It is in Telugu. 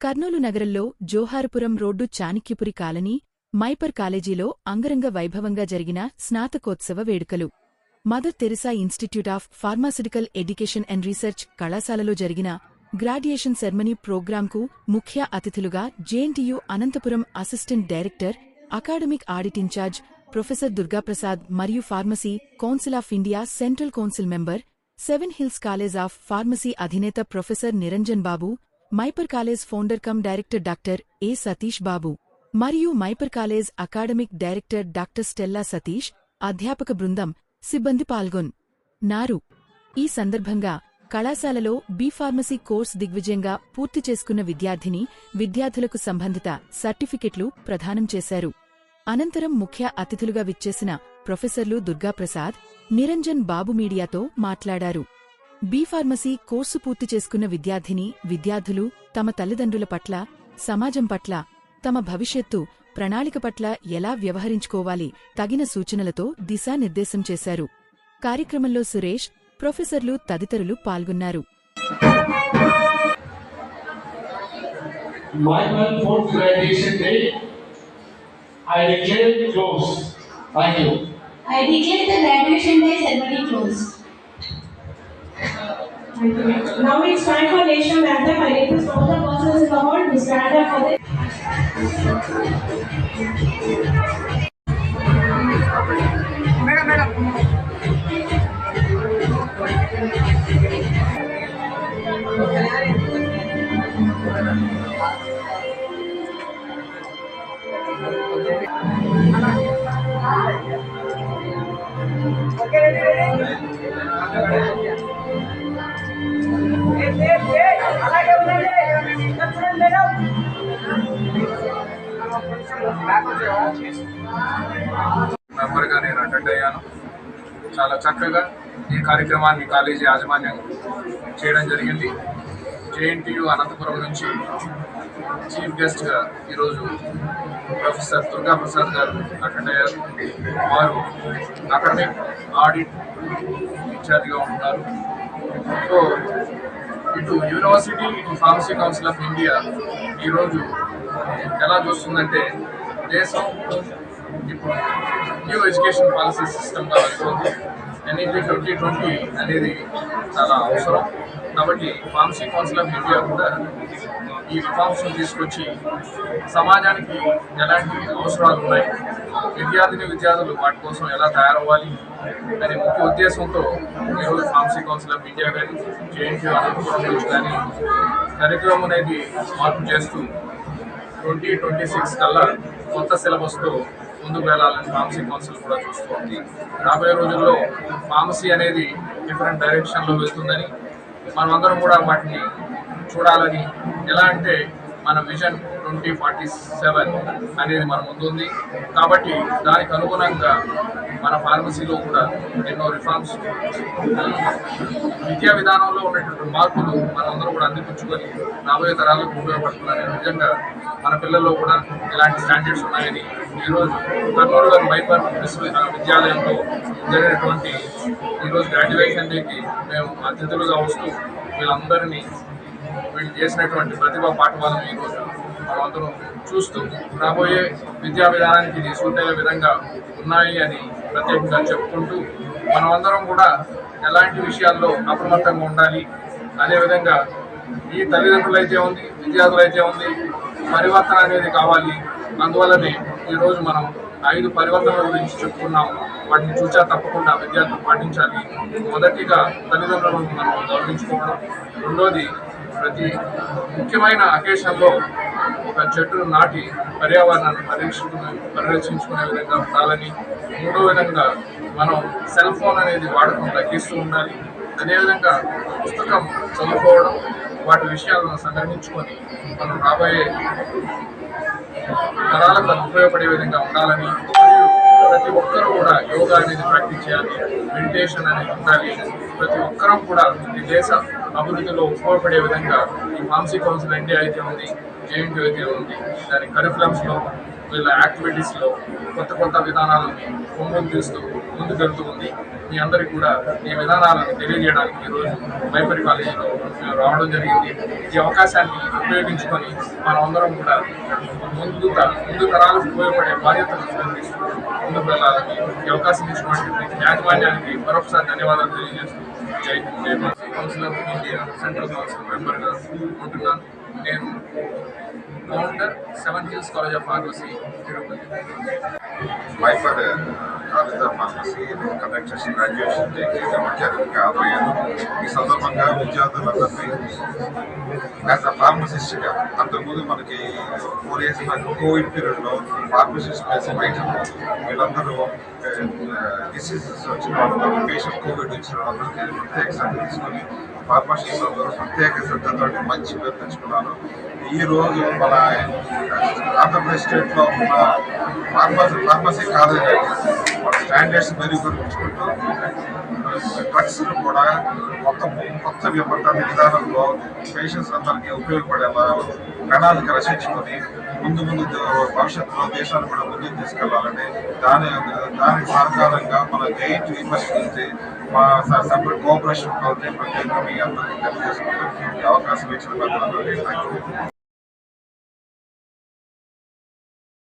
కర్నూలు నగరంలో జోహారపురం రోడ్డు చాణిక్యపురి కాలనీ మైపర్ కాలేజీలో అంగరంగ వైభవంగా జరిగిన స్నాతకోత్సవ వేడుకలు. Mother Teresa institute of pharmaceutical education and research కళాశాలలో జరిగిన గ్రాడ్యుయేషన్ సెర్మనీ ప్రోగ్రాంకు ముఖ్య అతిథులుగా JNTU Anantapuram assistant director academic audit incharge professor Durgaprasad మరియు pharmacy council of India central council member seven hills college of pharmacy అధినేత professor Niranjan Babu మైపర్ college founder cum director doctor A Satish Babu మరియు మైపర్ college academic director doctor Stella Satish అధ్యాపక బృందం సిబ్బంది పాల్గొన్ నారు. ఈ సందర్భంగా కళాశాలలో బీఫార్మసీ కోర్స్ దిగ్విజయంగా పూర్తి చేసుకున్న విద్యార్థిని విద్యార్థులకు సంబంధిత సర్టిఫికెట్లు ప్రదానం చేశారు. అనంతరం ముఖ్య అతిథులుగా విచ్చేసిన ప్రొఫెసర్లు దుర్గాప్రసాద్ నిరంజన్ బాబు మీడియాతో మాట్లాడారు. బీ ఫార్మసీ కోర్సు పూర్తి చేసుకున్న విద్యార్థిని విద్యార్థులు తమ తల్లిదండ్రుల పట్ల సమాజం పట్ల తమ భవిష్యత్తు ప్రణాళిక పట్ల ఎలా వ్యవహరించుకోవాలి తగిన సూచనలతో దిశానిర్దేశం చేశారు కార్యక్రమంలో సురేష్ ప్రొఫెసర్లు తదితరులు పాల్గొన్నారు. I declare the graduation day ceremony closed. Now it's time for national anthem. I request all the persons in the hall to stand up for this. Madam. Okay, ready, ready? మెంబర్గా నేను అటెండ్ అయ్యాను. చాలా చక్కగా ఈ కార్యక్రమాన్ని కాలేజీ యాజమాన్యం చేయడం జరిగింది. జేఎన్టీయు అనంతపురం నుంచి చీఫ్ గెస్ట్గా ఈరోజు ప్రొఫెసర్ దుర్గా ప్రసాద్ గారు అటెండ్ అయ్యారు. వారు అకాడమిక్ ఆడిట్ ఇన్ఛార్జిగా ఉంటున్నారు సో ఇటు యూనివర్సిటీ ఇటు ఫార్మసీ కౌన్సిల్ ఆఫ్ ఇండియా ఈరోజు ఎలా చూస్తుందంటే దేశం ఇప్పుడు న్యూ ఎడ్యుకేషన్ పాలసీ సిస్టమ్గా వెళ్తుంది ఎన్ఈపీ ట్వంటీ ట్వంటీ అనేది చాలా అవసరం. కాబట్టి ఫార్మసీ కౌన్సిల్ ఆఫ్ ఇండియా కూడా ఈ రిఫార్మ్స్ను తీసుకొచ్చి సమాజానికి ఎలాంటి అవసరాలు ఉన్నాయి విద్యార్థిని విద్యార్థులు వాటి కోసం ఎలా తయారవ్వాలి అనే ముఖ్య ఉద్దేశంతో ఈరోజు ఫార్మసీ కౌన్సిల్ ఆఫ్ ఇండియా కానీ జేఎన్టీ అనంతపురం నుంచి కానీ కరికులం అనేది మార్పు చేస్తూ ట్వంటీ ట్వంటీ సిక్స్ కల్లా కొత్త సిలబస్తో ముందుకు వెళ్ళాలని ఫార్మసీ కౌన్సిల్ కూడా చూస్తోంది రాబోయే రోజుల్లో ఫార్మసీ అనేది డిఫరెంట్ డైరెక్షన్లో వెళ్తుందని మనమందరం కూడా వాటిని చూడాలని. ఎలా అంటే మన విజన్ ట్వంటీ ఫార్టీ సెవెన్ అనేది మన ముందుంది కాబట్టి దానికి అనుగుణంగా మన ఫార్మసీలో కూడా ఎన్నో రిఫార్మ్స్ విద్యా విధానంలో ఉన్నటువంటి మార్పులు మనందరూ కూడా అందిపుచ్చుకొని రాబోయే తరాలకు ఉపయోగపడుతున్నారని నిజంగా మన పిల్లల్లో కూడా ఇలాంటి స్టాండర్డ్స్ ఉన్నాయని ఈరోజు కర్నూలులోని మైపర్ విశ్వవిద్యాలయంలో జరిగినటువంటి ఈరోజు గ్రాడ్యుయేషన్ డేకి మేము అతిథులుగా వస్తూ వీళ్ళందరినీ వీళ్ళు చేసినటువంటి ప్రతిభా పాఠవాలను ఈరోజు మనమందరం చూస్తూ రాబోయే విద్యా విధానానికి ఇది సూట్ అయ్యే విధంగా ఉన్నాయి అని ప్రత్యేకంగా చెప్పుకుంటూ మనమందరం కూడా ఎలాంటి విషయాల్లో అప్రమత్తంగా ఉండాలి. అదేవిధంగా ఈ తల్లిదండ్రులు అయితే ఉంది విద్యార్థులు అయితే ఉంది పరివర్తన అనేది కావాలి. అందువల్లనే ఈరోజు మనం ఐదు పరివర్తనల గురించి చెప్పుకున్నాం. వాటిని చూచా తప్పకుండా విద్యార్థులు పాటించాలి. మొదటిగా తల్లిదండ్రులను మనం గౌరవించుకోవడం. రెండోది ప్రతి ముఖ్యమైన అకేషన్లో ఒక చెట్టును నాటి పర్యావరణాన్ని పరిరక్షించుకునే పరిరక్షించుకునే విధంగా ఉండాలని మూడో విధంగా మనం సెల్ ఫోన్ అనేది వాడకం తగ్గిస్తూ ఉండాలి. అదేవిధంగా పుస్తకం చదువుకోవడం వాటి విషయాలను సంగ్రహించుకొని మనం రాబోయే తరాలకు ఉపయోగపడే విధంగా ఉండాలని మరియు ప్రతి ఒక్కరూ కూడా యోగా అనేది ప్రాక్టీస్ చేయాలి. మెడిటేషన్ అనేది ఉండాలి. ప్రతి ఒక్కరం కూడా ఈ దేశ అభివృద్ధిలో ఉపయోగపడే విధంగా ఈ ఫార్మసీ కౌన్సిల్ ఇండియా అయితే ఉంది జేఎన్టీ అయితే ఉంది దాని కరికులమ్స్లో వీళ్ళ యాక్టివిటీస్లో కొత్త కొత్త విధానాలను పొందుతూ ముందుకెళ్తూ ఉంది. మీ అందరికీ కూడా ఈ విధానాలను తెలియజేయడానికి ఈరోజు వైపరి కాలేజీలో మేము రావడం జరిగింది. ఈ అవకాశాన్ని ఉపయోగించుకొని మనం అందరం కూడా ముందు ముందు తరాలకు ఉపయోగపడే బాధ్యతను ముందుకు వెళ్ళాలని ఈ అవకాశం ఇచ్చినటువంటి యాజమాన్యానికి మరొకసారి ధన్యవాదాలు తెలియజేస్తూ జై council of India central council మెంబర్గా ఉంటున్నాను నేను founder seven hills college of pharmacy Tirupati. మైఫర్ college of pharmacy conduct చేసిన గ్రాడ్యుయేషన్ డే ఆదాయాలు ఈ సందర్భంగా విద్యార్థులందరినీ యాజ్ అ ఫార్మసిస్ట్గా అంతకుముందు మనకి ఫోర్ ఇయర్స్ బ్యాక్ కోవిడ్ పీరియడ్లో ఫార్మసిస్ట్ ప్లేస్ బయట వీళ్ళందరూ డిసీజెస్ వచ్చిన వాళ్ళందరూ పేషెంట్ కోవిడ్ వచ్చిన వాళ్ళందరికీ ప్రత్యేక శ్రద్ధ తీసుకొని ఫార్మసిస్ట్లో ప్రత్యేక శ్రద్ధతో మంచి పేరు తెచ్చుకున్నాను ఈ రోజు మన ఆంధ్రప్రదేశ్ స్టేట్లో ఉన్న ఫార్మసీ ఫార్మసీ కాలేజ్ మన స్టాండర్డ్స్ మెరుగుపరుచుకుంటూ డ్రగ్స్ కూడా కొత్త కొత్త విపత్త విధానంలో పేషెంట్స్ అందరికీ ఉపయోగపడేలా ప్రణాళిక రచించుకొని ముందు ముందు భవిష్యత్తులో దేశాన్ని కూడా ముందుకు తీసుకెళ్ళాలని దాని దానికి సహకారంగా మన జైంట్ విమర్శించి మా సపరేట్ కోఆపరేషన్ ప్రత్యేకంగా మీ అందరికీ తెలియజేసుకుంటూ అవకాశం ఇచ్చిన పెద్దలందరికీ